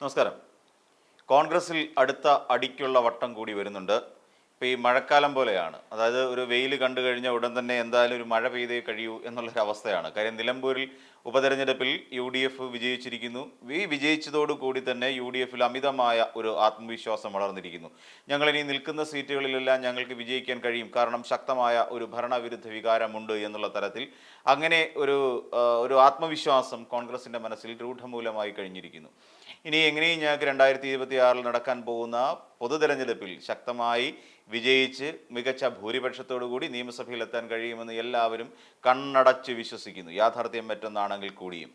നമസ്കാരം. കോൺഗ്രസിൽ അടുത്ത അടിക്കുള്ള വട്ടം കൂടി വരുന്നുണ്ട്. ഇപ്പോൾ ഈ മഴക്കാലം പോലെയാണ്. അതായത് ഒരു വെയിൽ കണ്ടു കഴിഞ്ഞാൽ ഉടൻ തന്നെ എന്തായാലും ഒരു മഴ പെയ്തേ കഴിയൂ എന്നുള്ളൊരു അവസ്ഥയാണ് കാര്യം നിലമ്പൂരിൽ ഉപതെരഞ്ഞെടുപ്പിൽ യു ഡി എഫ് വിജയിച്ചിരിക്കുന്നു. ഈ വിജയിച്ചതോടു കൂടി തന്നെ യു ഡി എഫിൽ അമിതമായ ഒരു ആത്മവിശ്വാസം വളർന്നിരിക്കുന്നു. ഞങ്ങൾ ഇനി നിൽക്കുന്ന സീറ്റുകളിലെല്ലാം ഞങ്ങൾക്ക് വിജയിക്കാൻ കഴിയും. കാരണം ശക്തമായ ഒരു ഭരണവിരുദ്ധ വികാരമുണ്ട് എന്നുള്ള തരത്തിൽ അങ്ങനെ ഒരു ഒരു ആത്മവിശ്വാസം കോൺഗ്രസിന്റെ മനസ്സിൽ രൂഢമൂലമായി കഴിഞ്ഞിരിക്കുന്നു. ഇനി എങ്ങനെയും ഞങ്ങൾക്ക് രണ്ടായിരത്തി ഇരുപത്തി ആറിൽ നടക്കാൻ പോകുന്ന പൊതു തെരഞ്ഞെടുപ്പിൽ ശക്തമായി വിജയിച്ച് മികച്ച ഭൂരിപക്ഷത്തോടു കൂടി നിയമസഭയിൽ എത്താൻ കഴിയുമെന്ന് എല്ലാവരും കണ്ണടച്ച് വിശ്വസിക്കുന്നു. യാഥാർത്ഥ്യം മറ്റൊന്നാണെങ്കിൽ കൂടിയും.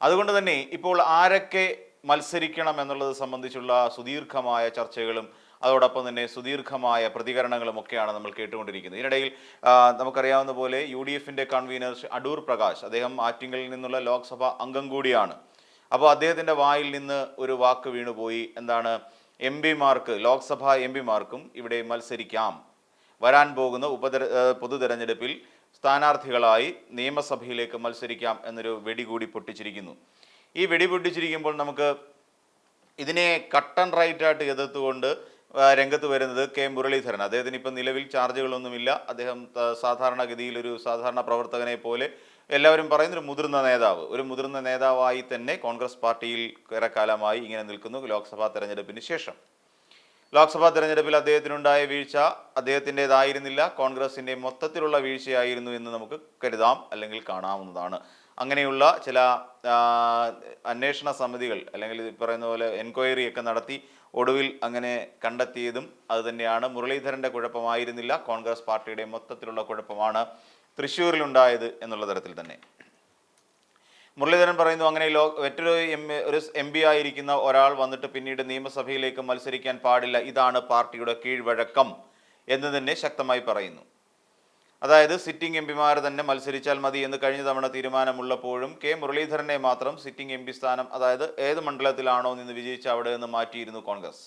അതുകൊണ്ട് തന്നെ ഇപ്പോൾ ആരൊക്കെ മത്സരിക്കണം എന്നുള്ളത് സംബന്ധിച്ചുള്ള സുദീർഘമായ ചർച്ചകളും അതോടൊപ്പം തന്നെ സുദീർഘമായ പ്രതികരണങ്ങളും ഒക്കെയാണ് നമ്മൾ കേട്ടുകൊണ്ടിരിക്കുന്നത്. ഇതിനിടയിൽ നമുക്കറിയാവുന്ന പോലെ യു ഡി എഫിന്റെ കൺവീനർ അടൂർ പ്രകാശ് അദ്ദേഹം ആറ്റിങ്ങലിൽ നിന്നുള്ള ലോക്സഭാ അംഗം കൂടിയാണ്. അപ്പോൾ അദ്ദേഹത്തിന്റെ വായിൽ നിന്ന് ഒരു വാക്ക് വീണുപോയി. എന്താണ്? എം പിമാർക്ക് ലോക്സഭാ എം പിമാർക്കും ഇവിടെ മത്സരിക്കാം. വരാൻ പോകുന്ന ഉപതെര പൊതു തെരഞ്ഞെടുപ്പിൽ സ്ഥാനാർത്ഥികളായി നിയമസഭയിലേക്ക് മത്സരിക്കാം എന്നൊരു വെടി കൂടി പൊട്ടിച്ചിരിക്കുന്നു. ഈ വെടി പൊട്ടിച്ചിരിക്കുമ്പോൾ നമുക്ക് ഇതിനെ കട്ടൺ റൈറ്റായിട്ട് എതിർത്തുകൊണ്ട് രംഗത്ത് വരുന്നത് കെ മുരളീധരൻ. അദ്ദേഹത്തിന് ഇപ്പം നിലവിൽ ചാർജുകളൊന്നുമില്ല. അദ്ദേഹം സാധാരണഗതിയിൽ ഒരു സാധാരണ പ്രവർത്തകനെ പോലെ എല്ലാവരും പറയുന്ന ഒരു മുതിർന്ന നേതാവ്. ഒരു മുതിർന്ന നേതാവായി തന്നെ കോൺഗ്രസ് പാർട്ടിയിൽ ഏറെക്കാലമായി ഇങ്ങനെ നിൽക്കുന്നു ലോക്സഭാ തെരഞ്ഞെടുപ്പിന് ശേഷം. ലോക്സഭാ തെരഞ്ഞെടുപ്പിൽ അദ്ദേഹത്തിനുണ്ടായ വീഴ്ച അദ്ദേഹത്തിന്റെതായിരുന്നില്ല. കോൺഗ്രസിന്റെ മൊത്തത്തിലുള്ള വീഴ്ചയായിരുന്നു എന്ന് നമുക്ക് കരുതാം അല്ലെങ്കിൽ കാണാവുന്നതാണ്. അങ്ങനെയുള്ള ചില അന്വേഷണ സമിതികൾ അല്ലെങ്കിൽ ഈ പറയുന്ന പോലെ എൻക്വയറി ഒക്കെ നടത്തി ഒടുവിൽ അങ്ങനെ കണ്ടെത്തിയതും അതുതന്നെയാണ് മുരളീധരന്റെ കുഴപ്പമായിരുന്നില്ല. കോൺഗ്രസ് പാർട്ടിയുടെ മൊത്തത്തിലുള്ള കുഴപ്പമാണ്. തൃശ്ശൂരിലുണ്ടായത് എന്നുള്ള തരത്തിൽ തന്നെ. മുരളീധരൻ പറയുന്നു അങ്ങനെ ലോ മറ്റൊരു എം ഒരു എം പി ആയിരിക്കുന്ന ഒരാൾ വന്നിട്ട് പിന്നീട് നിയമസഭയിലേക്ക് മത്സരിക്കാൻ പാടില്ല. ഇതാണ് പാർട്ടിയുടെ കീഴ്വഴക്കം എന്ന് തന്നെ ശക്തമായി പറയുന്നു. അതായത് സിറ്റിംഗ് എം പിമാർ തന്നെ മത്സരിച്ചാൽ മതി എന്ന് കഴിഞ്ഞ തവണ തീരുമാനമുള്ളപ്പോഴും കെ മുരളീധരനെ മാത്രം സിറ്റിംഗ് എം പി സ്ഥാനം അതായത് ഏത് മണ്ഡലത്തിലാണോ നിന്ന് വിജയിച്ച അവിടെ നിന്ന് മാറ്റിയിരുന്നു കോൺഗ്രസ്.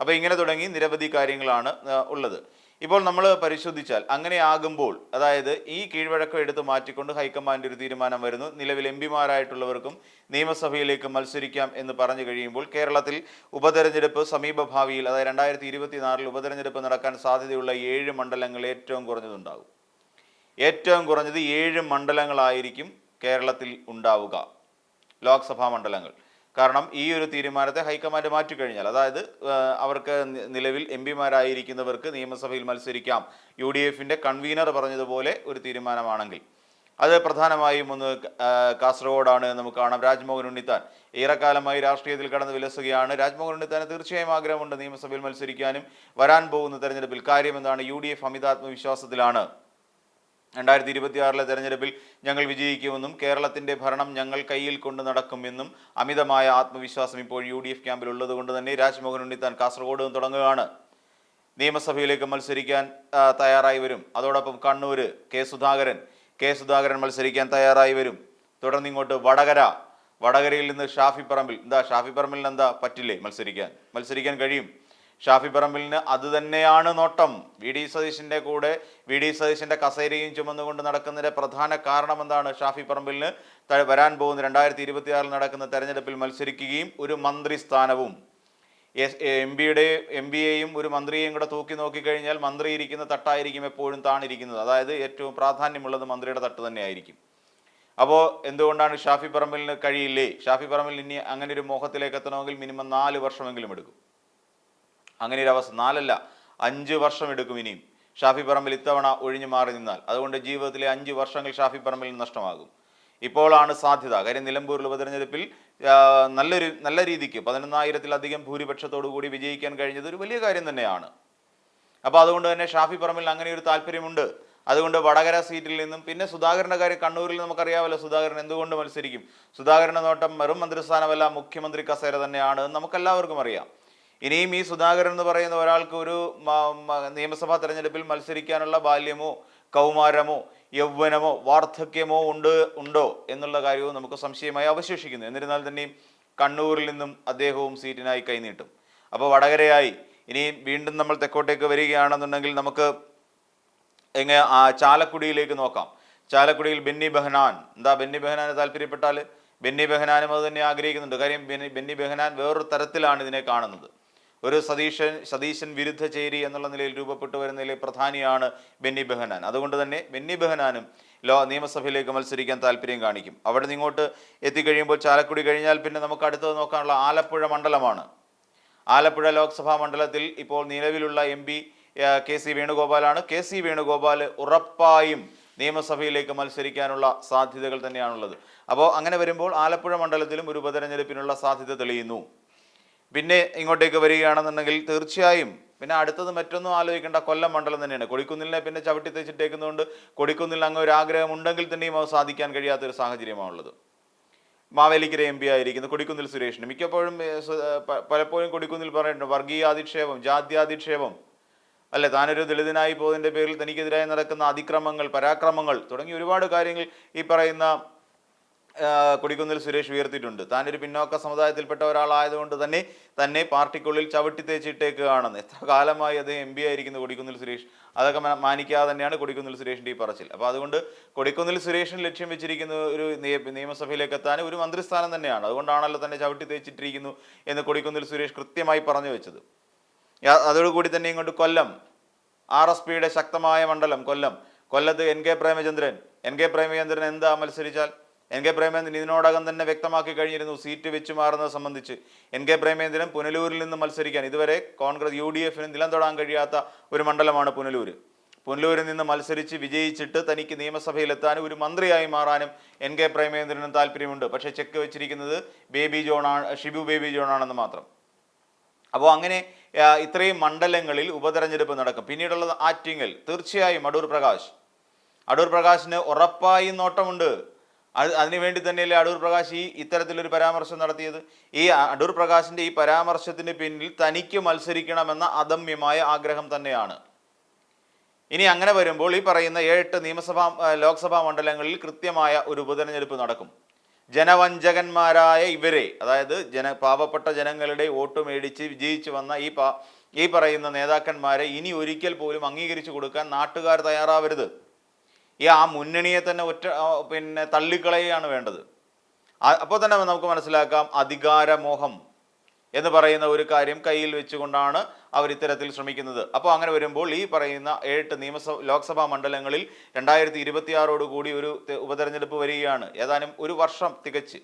അപ്പോൾ ഇങ്ങനെ തുടങ്ങി നിരവധി കാര്യങ്ങളാണ് ഉള്ളത്. ഇപ്പോൾ നമ്മൾ പരിശോധിച്ചാൽ അങ്ങനെ ആകുമ്പോൾ അതായത് ഈ കീഴ്വഴക്കം എടുത്ത് മാറ്റിക്കൊണ്ട് ഹൈക്കമാൻഡ് ഒരു തീരുമാനം വരുന്നു. നിലവിൽ എം പിമാരായിട്ടുള്ളവർക്കും നിയമസഭയിലേക്ക് മത്സരിക്കാം എന്ന് പറഞ്ഞു കഴിയുമ്പോൾ കേരളത്തിൽ ഉപതെരഞ്ഞെടുപ്പ് സമീപഭാവിയിൽ അതായത് രണ്ടായിരത്തി ഇരുപത്തിനാലിൽ ഉപതെരഞ്ഞെടുപ്പ് നടക്കാൻ സാധ്യതയുള്ള ഏഴ് മണ്ഡലങ്ങൾ ഏറ്റവും കുറഞ്ഞതുണ്ടാകും. ഏറ്റവും കുറഞ്ഞത് ഏഴ് മണ്ഡലങ്ങളായിരിക്കും കേരളത്തിൽ ഉണ്ടാവുക. ലോക്സഭാ മണ്ഡലങ്ങൾ. കാരണം ഈ ഒരു തീരുമാനത്തെ ഹൈക്കമാൻഡ് മാറ്റിക്കഴിഞ്ഞാൽ അതായത് അവർക്ക് നിലവിൽ എം പിമാരായിരിക്കുന്നവർക്ക് നിയമസഭയിൽ മത്സരിക്കാം. യു ഡി എഫിന്റെ കൺവീനർ പറഞ്ഞതുപോലെ ഒരു തീരുമാനമാണെങ്കിൽ. അത് പ്രധാനമായും ഒന്ന് കാസർഗോഡാണ് നമുക്ക് കാണാം. രാജ്മോഹൻ ഉണ്ണിത്താൻ ഏറെക്കാലമായി രാഷ്ട്രീയത്തിൽ കടന്ന് വിലസുകയാണ്. രാജ്മോഹൻ ഉണ്ണിത്താന് തീർച്ചയായും ആഗ്രഹമുണ്ട് നിയമസഭയിൽ മത്സരിക്കാനും. വരാൻ പോകുന്ന തെരഞ്ഞെടുപ്പിൽ കാര്യം എന്താണ് യു ഡി എഫ് അമിതാത്മവിശ്വാസത്തിലാണ്. രണ്ടായിരത്തി ഇരുപത്തിയാറിലെ തെരഞ്ഞെടുപ്പിൽ ഞങ്ങൾ വിജയിക്കുമെന്നും കേരളത്തിന്റെ ഭരണം ഞങ്ങൾ കയ്യിൽ കൊണ്ട് നടക്കുമെന്നും അമിതമായ ആത്മവിശ്വാസം ഇപ്പോൾ യു ഡി എഫ് ക്യാമ്പിൽ ഉള്ളതുകൊണ്ട് തന്നെ രാജ്മോഹൻ ഉണ്ണിത്താൻ കാസർഗോഡ് നിന്ന് തുടങ്ങുകയാണ്. നിയമസഭയിലേക്ക് മത്സരിക്കാൻ തയ്യാറായി വരും. അതോടൊപ്പം കണ്ണൂർ കെ സുധാകരൻ കെ സുധാകരൻ മത്സരിക്കാൻ തയ്യാറായി വരും. തുടർന്ന് ഇങ്ങോട്ട് വടകര വടകരയിൽ നിന്ന് ഷാഫി പറമ്പിൽ എന്താ ഷാഫി പറമ്പിൽ എന്താ പറ്റില്ലേ മത്സരിക്കാൻ? മത്സരിക്കാൻ കഴിയും. ഷാഫി പറമ്പിലിന് അത് തന്നെയാണ് നോട്ടം. വി ഡി സതീശിന്റെ കൂടെ വി ഡി സതീശിന്റെ കസേരയും ചുമന്നുകൊണ്ട് നടക്കുന്നതിന്റെ പ്രധാന കാരണം എന്താണ് ഷാഫി പറമ്പിലിന്? വരാൻ പോകുന്ന രണ്ടായിരത്തി ഇരുപത്തിയാറിൽ നടക്കുന്ന തെരഞ്ഞെടുപ്പിൽ മത്സരിക്കുകയും ഒരു മന്ത്രി സ്ഥാനവും. എം പിയുടെ എം പിയെയും ഒരു മന്ത്രിയെയും കൂടെ തൂക്കി നോക്കിക്കഴിഞ്ഞാൽ മന്ത്രി ഇരിക്കുന്ന തട്ടായിരിക്കും എപ്പോഴും താണിരിക്കുന്നത്. അതായത് ഏറ്റവും പ്രാധാന്യമുള്ളത് മന്ത്രിയുടെ തട്ട് തന്നെയായിരിക്കും. അപ്പോൾ എന്തുകൊണ്ടാണ് ഷാഫി പറമ്പിലിന് കഴിയില്ലേ? ഷാഫി പറമ്പിൽ ഇനി അങ്ങനെ ഒരു മോഹത്തിലേക്ക് എത്തണമെങ്കിൽ മിനിമം നാല് വർഷമെങ്കിലും എടുക്കും. അങ്ങനെ ഒരു അവസ്ഥ നാലല്ല അഞ്ച് വർഷം എടുക്കും ഇനിയും. ഷാഫി പറമ്പിൽ ഇത്തവണ ഒഴിഞ്ഞു മാറി നിന്നാൽ അതുകൊണ്ട് ജീവിതത്തിലെ അഞ്ച് വർഷങ്ങൾ ഷാഫി പറമ്പിൽ നഷ്ടമാകും. ഇപ്പോഴാണ് സാധ്യത. കാര്യം നിലമ്പൂരിൽ ഉപതെരഞ്ഞെടുപ്പിൽ നല്ലൊരു നല്ല രീതിക്ക് പതിനൊന്നായിരത്തിലധികം ഭൂരിപക്ഷത്തോടു കൂടി വിജയിക്കാൻ കഴിഞ്ഞത് ഒരു വലിയ കാര്യം തന്നെയാണ്. അപ്പോൾ അതുകൊണ്ട് തന്നെ ഷാഫി പറമ്പിൽ അങ്ങനെ ഒരു താല്പര്യമുണ്ട്. അതുകൊണ്ട് വടകര സീറ്റിൽ നിന്നും പിന്നെ സുധാകരന്റെ കാര്യം കണ്ണൂരിൽ നമുക്കറിയാമല്ലോ സുധാകരൻ എന്തുകൊണ്ട് മത്സരിക്കും. സുധാകരന്റെ നോട്ടം വെറും മന്ത്രിസ്ഥാനമല്ല മുഖ്യമന്ത്രി കസേര തന്നെയാണ് നമുക്കെല്ലാവർക്കും അറിയാം. ഇനിയും ഈ സുധാകരൻ എന്ന് പറയുന്ന ഒരാൾക്ക് ഒരു നിയമസഭാ തെരഞ്ഞെടുപ്പിൽ മത്സരിക്കാനുള്ള ബാല്യമോ കൗമാരമോ യൗവനമോ വാർദ്ധക്യമോ ഉണ്ട് ഉണ്ടോ എന്നുള്ള കാര്യവും നമുക്ക് സംശയമായി അവശേഷിക്കുന്നു. എന്നിരുന്നാൽ തന്നെയും കണ്ണൂരിൽ നിന്നും അദ്ദേഹവും സീറ്റിനായി കൈനീട്ടും. അപ്പോൾ വടകരയായി ഇനി വീണ്ടും നമ്മൾ തെക്കോട്ടേക്ക് വരികയാണെന്നുണ്ടെങ്കിൽ നമുക്ക് എങ്ങനെ ചാലക്കുടിയിലേക്ക് നോക്കാം. ചാലക്കുടിയിൽ ബെന്നി ബെഹനാൻ. എന്താ ബെന്നി ബെഹനാന് താല്പര്യപ്പെട്ടാൽ? ബെന്നി ബെഹനാനും അത് തന്നെ ആഗ്രഹിക്കുന്നുണ്ട്. കാര്യം ബെന്നി ബെഹനാൻ വേറൊരു തരത്തിലാണ് ഇതിനെ കാണുന്നത്. ഒരു സതീശൻ സതീശൻ വിരുദ്ധ ചേരി എന്നുള്ള നിലയിൽ രൂപപ്പെട്ടു വരുന്നതിലെ പ്രധാനിയാണ് ബെന്നി ബെഹനാൻ. അതുകൊണ്ട് തന്നെ ബെന്നി ബെഹനാനും ലോ നിയമസഭയിലേക്ക് മത്സരിക്കാൻ താല്പര്യം കാണിക്കും. അവിടെ നിന്ന് ഇങ്ങോട്ട് എത്തിക്കഴിയുമ്പോൾ ചാലക്കുടി കഴിഞ്ഞാൽ പിന്നെ നമുക്ക് അടുത്തത് നോക്കാനുള്ള ആലപ്പുഴ മണ്ഡലമാണ്. ആലപ്പുഴ ലോക്സഭാ മണ്ഡലത്തിൽ ഇപ്പോൾ നിലവിലുള്ള എം പി കെ സി വേണുഗോപാലാണ്. കെ സി വേണുഗോപാൽ ഉറപ്പായും നിയമസഭയിലേക്ക് മത്സരിക്കാനുള്ള സാധ്യതകൾ തന്നെയാണുള്ളത്. അപ്പോൾ അങ്ങനെ വരുമ്പോൾ ആലപ്പുഴ മണ്ഡലത്തിലും ഒരു ഉപതെരഞ്ഞെടുപ്പിനുള്ള സാധ്യത തെളിയുന്നു. പിന്നെ ഇങ്ങോട്ടേക്ക് വരികയാണെന്നുണ്ടെങ്കിൽ തീർച്ചയായും പിന്നെ അടുത്തത് മറ്റൊന്നും ആലോചിക്കേണ്ട. കൊല്ലം മണ്ഡലം തന്നെയാണ്. കൊടിക്കുന്നിലിനെ പിന്നെ ചവിട്ടി തേച്ചിട്ടേക്കുന്നതുകൊണ്ട് കൊടിക്കുന്നിൽ അങ്ങ് ഒരു ആഗ്രഹം ഉണ്ടെങ്കിൽ തന്നെയും അത് സാധിക്കാൻ കഴിയാത്തൊരു സാഹചര്യമാണുള്ളത് മാവേലിക്കര എം പി ആയിരിക്കുന്നു. കൊടിക്കുന്നിൽ സുരേഷിന്. മിക്കപ്പോഴും പലപ്പോഴും കൊടിക്കുന്നിൽ പറയുന്നുണ്ട് വർഗീയാധിക്ഷേപം ജാത്യാധിക്ഷേപം അല്ലെ? താനൊരു ദളിതനായി പോയതിന്റെ പേരിൽ തനിക്കെതിരായി നടക്കുന്ന അതിക്രമങ്ങൾ പരാക്രമങ്ങൾ തുടങ്ങി ഒരുപാട് കാര്യങ്ങൾ ഈ പറയുന്ന കൊടിക്കുന്നിൽ സുരേഷ് ഉയർത്തിയിട്ടുണ്ട്. താനൊരു പിന്നോക്ക സമുദായത്തിൽപ്പെട്ട ഒരാളായതുകൊണ്ട് തന്നെ തന്നെ പാർട്ടിക്കുള്ളിൽ ചവിട്ടി തേച്ചിട്ടേക്കുകയാണെന്ന്. എത്ര കാലമായി അദ്ദേഹം എം പി ആയിരിക്കുന്നു കൊടിക്കുന്നിൽ സുരേഷ്. അതൊക്കെ മാനിക്കാതെ തന്നെയാണ് കൊടിക്കുന്നിൽ സുരേഷിന്റെ ഈ പറച്ചിൽ. അപ്പോൾ അതുകൊണ്ട് കൊടിക്കുന്നിൽ സുരേഷിന് ലക്ഷ്യം വെച്ചിരിക്കുന്ന ഒരു നിയമസഭയിലേക്ക് എത്താൻ ഒരു മന്ത്രിസ്ഥാനം തന്നെയാണ്. അതുകൊണ്ടാണല്ലോ തന്നെ ചവിട്ടി തേച്ചിട്ടിരിക്കുന്നു എന്ന് കൊടിക്കുന്നിൽ സുരേഷ് കൃത്യമായി പറഞ്ഞു വെച്ചത്. അതോടുകൂടി തന്നെ ഇങ്ങോട്ട് കൊല്ലം. ആർ എസ് പിയുടെ ശക്തമായ മണ്ഡലം കൊല്ലം. കൊല്ലത്ത് N K Premachandran. N K Premachandran എന്താ മത്സരിച്ചാൽ? എൻ കെ പ്രേമേന്ദ്രൻ ഇതിനോടകം തന്നെ വ്യക്തമാക്കി കഴിഞ്ഞിരുന്നു സീറ്റ് വെച്ച് മാറുന്നത് സംബന്ധിച്ച്. എൻ കെ പ്രേമേന്ദ്രൻ പുനലൂരിൽ നിന്ന് മത്സരിക്കാൻ ഇതുവരെ കോൺഗ്രസ് യു ഡി എഫിന് നിലം തൊടാൻ കഴിയാത്ത ഒരു മണ്ഡലമാണ് പുനലൂര്. പുനലൂരിൽ നിന്ന് മത്സരിച്ച് വിജയിച്ചിട്ട് തനിക്ക് നിയമസഭയിലെത്താനും ഒരു മന്ത്രിയായി മാറാനും എൻ കെ പ്രേമേന്ദ്രനും താല്പര്യമുണ്ട്. പക്ഷേ ചെക്ക് വെച്ചിരിക്കുന്നത് ബേബി ജോണാണ് ഷിബു ബേബി ജോണാണെന്ന് മാത്രം. അപ്പോൾ അങ്ങനെ ഇത്രയും മണ്ഡലങ്ങളിൽ ഉപതെരഞ്ഞെടുപ്പ് നടക്കും. പിന്നീടുള്ളത് ആറ്റിങ്ങൽ. തീർച്ചയായും അടൂർ പ്രകാശ്. അടൂർ പ്രകാശിന് ഉറപ്പായും നോട്ടമുണ്ട്. അതിനുവേണ്ടി തന്നെയല്ലേ അടൂർ പ്രകാശ് ഈ ഇത്തരത്തിലൊരു പരാമർശം നടത്തിയത്? ഈ അടൂർ പ്രകാശിന്റെ ഈ പരാമർശത്തിന് പിന്നിൽ തനിക്ക് മത്സരിക്കണമെന്ന അദമ്യമായ ആഗ്രഹം തന്നെയാണ്. ഇനി അങ്ങനെ വരുമ്പോൾ ഈ പറയുന്ന ഏഴെട്ട് നിയമസഭാ ലോക്സഭാ മണ്ഡലങ്ങളിൽ കൃത്യമായ ഒരു ഉപതെരഞ്ഞെടുപ്പ് നടക്കും. ജനവഞ്ചകന്മാരായ ഇവരെ അതായത് ജന പാവപ്പെട്ട ജനങ്ങളുടെ വോട്ട് മേടിച്ച് വിജയിച്ചു വന്ന ഈ ഈ പറയുന്ന നേതാക്കന്മാരെ ഇനി ഒരിക്കൽ പോലും അംഗീകരിച്ചു കൊടുക്കാൻ നാട്ടുകാർ തയ്യാറാവരുത്. ഈ ആ മുന്നണിയെ തന്നെ ഒറ്റ പിന്നെ തള്ളിക്കളയുകയാണ് വേണ്ടത്. അപ്പോൾ തന്നെ നമുക്ക് മനസ്സിലാക്കാം അധികാരമോഹം എന്ന് പറയുന്ന ഒരു കാര്യം കയ്യിൽ വെച്ചുകൊണ്ടാണ് അവർ ഇത്തരത്തിൽ ശ്രമിക്കുന്നത്. അപ്പോൾ അങ്ങനെ വരുമ്പോൾ ഈ പറയുന്ന ഏഴ് നിയമസഭ ലോക്സഭാ മണ്ഡലങ്ങളിൽ രണ്ടായിരത്തി ഇരുപത്തിയാറോട് കൂടി ഒരു ഉപതെരഞ്ഞെടുപ്പ് വരികയാണ്. ഏതാനും ഒരു വർഷം തികച്ച്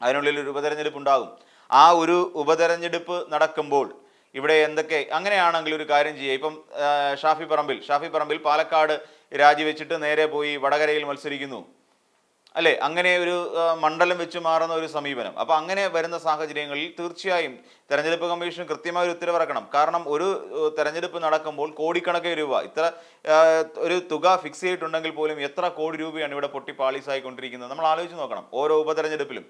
അതിനുള്ളിൽ ഒരു ഉപതെരഞ്ഞെടുപ്പ് ഉണ്ടാകും. ആ ഒരു ഉപതെരഞ്ഞെടുപ്പ് നടക്കുമ്പോൾ ഇവിടെ എന്തൊക്കെ അങ്ങനെയാണെങ്കിൽ ഒരു കാര്യം ചെയ്യുക. ഇപ്പം ഷാഫി പറമ്പിൽ ഷാഫി പറമ്പിൽ പാലക്കാട് രാജിവെച്ചിട്ട് നേരെ പോയി വടകരയിൽ മത്സരിക്കുന്നു. അല്ലെ? അങ്ങനെ ഒരു മണ്ഡലം വെച്ച് മാറുന്ന ഒരു സമീപനം. അപ്പൊ അങ്ങനെ വരുന്ന സാഹചര്യങ്ങളിൽ തീർച്ചയായും തെരഞ്ഞെടുപ്പ് കമ്മീഷൻ കൃത്യമായ ഒരു ഉത്തരവിറക്കണം. കാരണം ഒരു തെരഞ്ഞെടുപ്പ് നടക്കുമ്പോൾ കോടിക്കണക്കിന് രൂപ ഇത്ര ഒരു തുക ഫിക്സ് ചെയ്തിട്ടുണ്ടെങ്കിൽ പോലും എത്ര കോടി രൂപയാണ് ഇവിടെ പൊട്ടി പാളീസായിക്കൊണ്ടിരിക്കുന്നത്? നമ്മൾ ആലോചിച്ച് നോക്കണം. ഓരോ ഉപതെരഞ്ഞെടുപ്പിലും.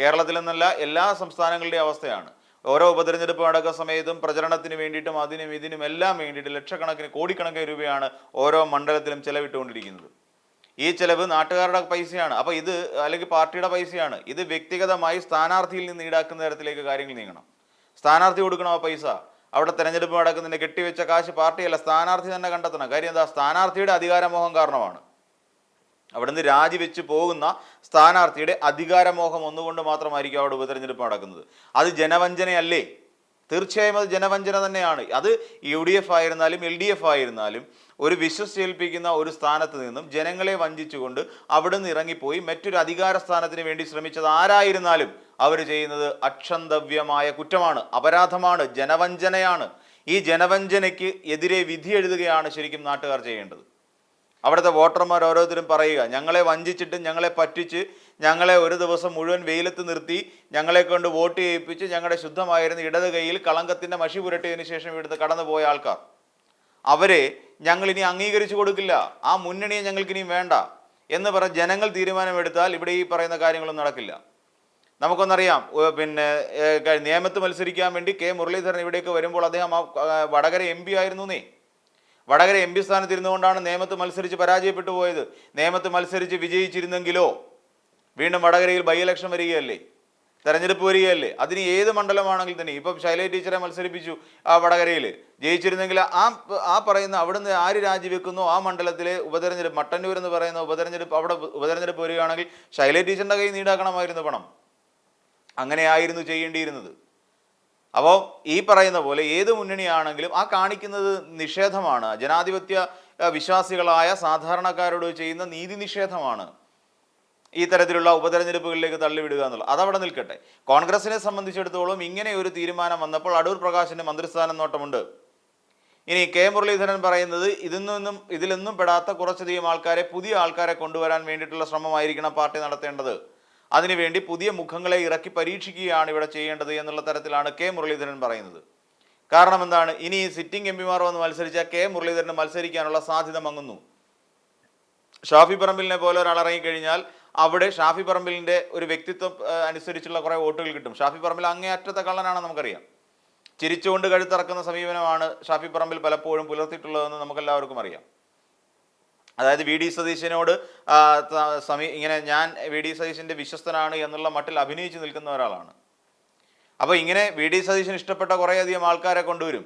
കേരളത്തിൽ നിന്നല്ല എല്ലാ സംസ്ഥാനങ്ങളുടെയും അവസ്ഥയാണ്. ഓരോ ഉപതെരഞ്ഞെടുപ്പ് നടക്കുന്ന സമയത്തും പ്രചരണത്തിന് വേണ്ടിയിട്ടും അതിനും ഇതിനും എല്ലാം വേണ്ടിയിട്ട് ലക്ഷക്കണക്കിന് കോടിക്കണക്കിന് രൂപയാണ് ഓരോ മണ്ഡലത്തിലും ചെലവിട്ടുകൊണ്ടിരിക്കുന്നത്. ഈ ചെലവ് നാട്ടുകാരുടെ പൈസയാണ്. അപ്പോൾ ഇത് അല്ലെങ്കിൽ പാർട്ടിയുടെ പൈസയാണ്. ഇത് വ്യക്തിഗതമായി സ്ഥാനാർത്ഥിയിൽ നിന്ന് ഈടാക്കുന്ന തരത്തിലേക്ക് കാര്യങ്ങൾ നീങ്ങണം. സ്ഥാനാർത്ഥി കൊടുക്കണം ആ പൈസ? അവിടെ തെരഞ്ഞെടുപ്പ് നടക്കുന്നതിന് കെട്ടിവെച്ച കാശ് പാർട്ടിയല്ല സ്ഥാനാർത്ഥി തന്നെ കണ്ടെത്തണം. കാര്യം എന്താ? സ്ഥാനാർത്ഥിയുടെ അധികാരമോഹം കാരണമാണ്. അവിടുന്ന് രാജിവെച്ച് പോകുന്ന സ്ഥാനാർത്ഥിയുടെ അധികാരമോഹം ഒന്നുകൊണ്ട് മാത്രമായിരിക്കും അവിടെ ഉപതെരഞ്ഞെടുപ്പ് നടക്കുന്നത്. അത് ജനവഞ്ചനയല്ലേ? തീർച്ചയായും അത് ജനവഞ്ചന തന്നെയാണ്. അത് യു ഡി എഫ് ആയിരുന്നാലും എൽ ഡി എഫ് ആയിരുന്നാലും ഒരു വിശ്വസിച്ചേൽപ്പിക്കുന്ന ഒരു സ്ഥാനത്ത് നിന്നും ജനങ്ങളെ വഞ്ചിച്ചുകൊണ്ട് അവിടുന്ന് ഇറങ്ങിപ്പോയി മറ്റൊരു അധികാര സ്ഥാനത്തിന് വേണ്ടി ശ്രമിച്ചത് ആരായിരുന്നാലും അവർ ചെയ്യുന്നത് അക്ഷന്തവ്യമായ കുറ്റമാണ്. അപരാധമാണ്. ജനവഞ്ചനയാണ്. ഈ ജനവഞ്ചനയ്ക്ക് എതിരെ വിധി എഴുതുകയാണ് ശരിക്കും നാട്ടുകാർ ചെയ്യേണ്ടത്. അവിടുത്തെ വോട്ടർമാർ ഓരോരുത്തരും പറയുക ഞങ്ങളെ വഞ്ചിച്ചിട്ട് ഞങ്ങളെ പറ്റിച്ച് ഞങ്ങളെ ഒരു ദിവസം മുഴുവൻ വെയിലത്ത് നിർത്തി ഞങ്ങളെ കൊണ്ട് വോട്ട് ചെയ്യിപ്പിച്ച് ഞങ്ങളുടെ ശുദ്ധമായിരുന്ന ഇടത് കൈയിൽ കളങ്കത്തിന്റെ മഷി പുരട്ടിയതിനു ശേഷം ഇവിടുന്ന് കടന്നുപോയ ആൾക്കാർ. അവരെ ഞങ്ങൾ ഇനി അംഗീകരിച്ചു കൊടുക്കില്ല. ആ മുന്നണിയെ ഞങ്ങൾക്ക് ഇനിയും വേണ്ട. എന്ന് പറഞ്ഞ് ജനങ്ങൾ തീരുമാനമെടുത്താൽ ഇവിടെ ഈ പറയുന്ന കാര്യങ്ങളൊന്നും നടക്കില്ല. നമുക്കൊന്നറിയാം പിന്നെ നിയമത്ത് മത്സരിക്കാൻ വേണ്ടി കെ മുരളീധരൻ ഇവിടേക്ക് വരുമ്പോൾ അദ്ദേഹം വടകര എം പി ആയിരുന്നു നീ വടകര എം പി സ്ഥാനത്ത് ഇരുന്നുകൊണ്ടാണ് നേമത്ത് മത്സരിച്ച് പരാജയപ്പെട്ടു പോയത്. നേമത്ത് മത്സരിച്ച് വിജയിച്ചിരുന്നെങ്കിലോ വീണ്ടും വടകരയിൽ ബൈ ഇലക്ഷൻ വരികയല്ലേ? തെരഞ്ഞെടുപ്പ് വരികയല്ലേ? അതിന് ഏത് മണ്ഡലമാണെങ്കിൽ തന്നെ. ഇപ്പം ശൈലജ ടീച്ചറെ മത്സരിപ്പിച്ചു ആ വടകരയിൽ. ജയിച്ചിരുന്നെങ്കിൽ ആ ആ പറയുന്ന അവിടുന്ന് ആര് രാജിവെക്കുന്നു? ആ മണ്ഡലത്തിലെ ഉപതെരഞ്ഞെടുപ്പ് മട്ടന്നൂർ എന്ന് പറയുന്ന ഉപതെരഞ്ഞെടുപ്പ് അവിടെ ഉപതെരഞ്ഞെടുപ്പ് വരികയാണെങ്കിൽ ശൈലജ ടീച്ചറിന്റെ കയ്യിൽ നീടാക്കണമായിരുന്നു പണം. അങ്ങനെയായിരുന്നു ചെയ്യേണ്ടിയിരുന്നത്. അപ്പോൾ ഈ പറയുന്ന പോലെ ഏത് മുന്നണിയാണെങ്കിലും ആ കാണിക്കുന്നത് നിഷേധമാണ്. ജനാധിപത്യ വിശ്വാസികളായ സാധാരണക്കാരോട് ചെയ്യുന്ന നീതി നിഷേധമാണ്. ഈ തരത്തിലുള്ള ഉപതെരഞ്ഞെടുപ്പുകളിലേക്ക് തള്ളിവിടുക എന്നുള്ളത്. അതവിടെ നിൽക്കട്ടെ. കോൺഗ്രസിനെ സംബന്ധിച്ചിടത്തോളം ഇങ്ങനെ ഒരു തീരുമാനം വന്നപ്പോൾ അടൂർ പ്രകാശിന്റെ മന്ത്രിസ്ഥാനം നോട്ടമുണ്ട്. ഇനി കെ മുരളീധരൻ പറയുന്നത് ഇതിൽ ഇതിലൊന്നും പെടാത്ത കുറച്ചധികം ആൾക്കാരെ പുതിയ ആൾക്കാരെ കൊണ്ടുവരാൻ വേണ്ടിയിട്ടുള്ള ശ്രമമായിരിക്കണം പാർട്ടി നടത്തേണ്ടത്. അതിനുവേണ്ടി പുതിയ മുഖങ്ങളെ ഇറക്കി പരീക്ഷിക്കുകയാണ് ഇവിടെ ചെയ്യേണ്ടത് എന്നുള്ള തരത്തിലാണ് കെ മുരളീധരൻ പറയുന്നത്. കാരണം എന്താണ്? ഇനി സിറ്റിംഗ് എം പിമാർ വന്ന് മത്സരിച്ച കെ മുരളീധരന് മത്സരിക്കാനുള്ള സാധ്യത മങ്ങുന്നു. ഷാഫി പറമ്പിലിനെ പോലെ ഒരാൾ ഇറങ്ങിക്കഴിഞ്ഞാൽ അവിടെ ഷാഫി പറമ്പിലിന്റെ ഒരു വ്യക്തിത്വം അനുസരിച്ചുള്ള കുറേ വോട്ടുകൾ കിട്ടും. ഷാഫി പറമ്പിൽ അങ്ങേ അറ്റത്തെ കള്ളനാണെന്ന് നമുക്കറിയാം. ചിരിച്ചുകൊണ്ട് കഴുത്തിറക്കുന്ന സമീപനമാണ് ഷാഫി പറമ്പിൽ പലപ്പോഴും പുലർത്തിയിട്ടുള്ളതെന്ന് നമുക്കെല്ലാവർക്കും അറിയാം. അതായത് വി ഡി സതീശനോട് സമീ ഇങ്ങനെ ഞാൻ വി ഡി സതീശന്റെ വിശ്വസ്തനാണ് എന്നുള്ള മട്ടിൽ അഭിനയിച്ച് നിൽക്കുന്ന ഒരാളാണ്. അപ്പോൾ ഇങ്ങനെ വി ഡി സതീശൻ ഇഷ്ടപ്പെട്ട കുറേയധികം ആൾക്കാരെ കൊണ്ടുവരും.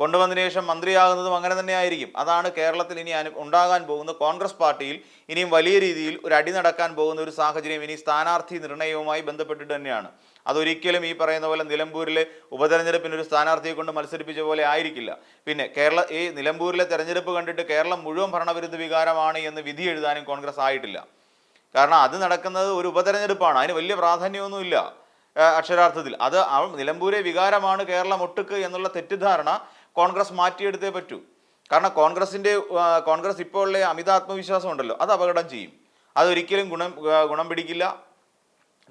കൊണ്ടുവന്നതിന് ശേഷം മന്ത്രിയാകുന്നതും അങ്ങനെ തന്നെ ആയിരിക്കും. അതാണ് കേരളത്തിൽ ഇനി അനു ഉണ്ടാകാൻ പോകുന്ന കോൺഗ്രസ് പാർട്ടിയിൽ ഇനിയും വലിയ രീതിയിൽ ഒരു അടി നടക്കാൻ പോകുന്ന ഒരു സാഹചര്യം ഇനി സ്ഥാനാർത്ഥി നിർണയവുമായി ബന്ധപ്പെട്ടിട്ട് തന്നെയാണ്. അതൊരിക്കലും ഈ പറയുന്ന പോലെ നിലമ്പൂരിലെ ഉപതെരഞ്ഞെടുപ്പിന് ഒരു സ്ഥാനാർത്ഥിയെ കൊണ്ട് മത്സരിപ്പിച്ച പോലെ ആയിരിക്കില്ല. പിന്നെ കേരള ഈ നിലമ്പൂരിലെ തെരഞ്ഞെടുപ്പ് കണ്ടിട്ട് കേരളം മുഴുവൻ ഭരണവിരുദ്ധ വികാരമാണ് എന്ന് വിധി എഴുതാനും കോൺഗ്രസ് ആയിട്ടില്ല. കാരണം അത് നടക്കുന്നത് ഒരു ഉപതെരഞ്ഞെടുപ്പാണ്. അതിന് വലിയ പ്രാധാന്യമൊന്നുമില്ല അക്ഷരാർത്ഥത്തിൽ. അത് നിലമ്പൂരെ വികാരമാണ് കേരളം ഒട്ടുക്ക് എന്നുള്ള തെറ്റിദ്ധാരണ കോൺഗ്രസ് മാറ്റിയെടുത്തേ പറ്റൂ. കാരണം കോൺഗ്രസിന്റെ കോൺഗ്രസ് ഇപ്പോൾ ഉള്ള അമിത ആത്മവിശ്വാസം ഉണ്ടല്ലോ. അത് അപകടം ചെയ്യും. അതൊരിക്കലും ഗുണം ഗുണം പിടിക്കില്ല.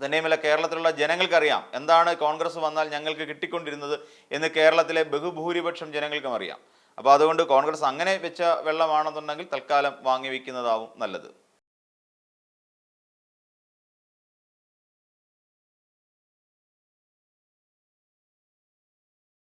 തന്നെയുമല്ല കേരളത്തിലുള്ള ജനങ്ങൾക്കറിയാം എന്താണ് കോൺഗ്രസ് വന്നാൽ ഞങ്ങൾക്ക് കിട്ടിക്കൊണ്ടിരുന്നത് എന്ന് കേരളത്തിലെ ബഹുഭൂരിപക്ഷം ജനങ്ങൾക്കും അറിയാം. അപ്പോൾ അതുകൊണ്ട് കോൺഗ്രസ് അങ്ങനെ വെച്ച വെള്ളമാണെന്നുണ്ടെങ്കിൽ തൽക്കാലം വാങ്ങി വയ്ക്കുന്നതാവും നല്ലത്.